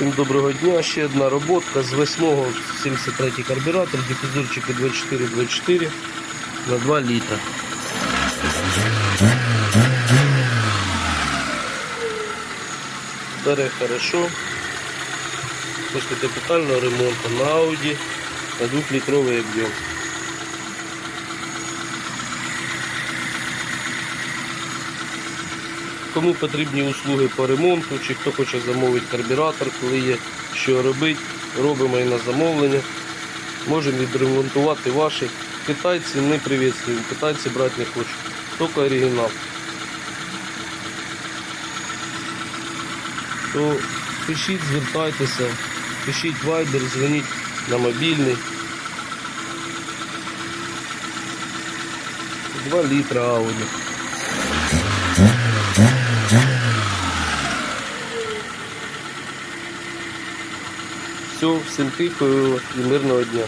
Всім доброго дня. Ще одна роботка з 8 73 карбюратор, дифузорчики 24-24 на 2 літра. Бере хорошо. Після капітального ремонту на Audi на 2-літровий об'єм. Кому потрібні услуги по ремонту, чи хто хоче замовити карбюратор, коли є що робити, робимо і на замовлення. Можемо відремонтувати ваші. Китайці не приветствуємо, китайці брати не хочуть. Тільки оригінал. То пишіть, звертайтеся, пишіть вайбер, дзвоніть на мобільний. 2 літра Audi. Все, всім тихо і мирного дня.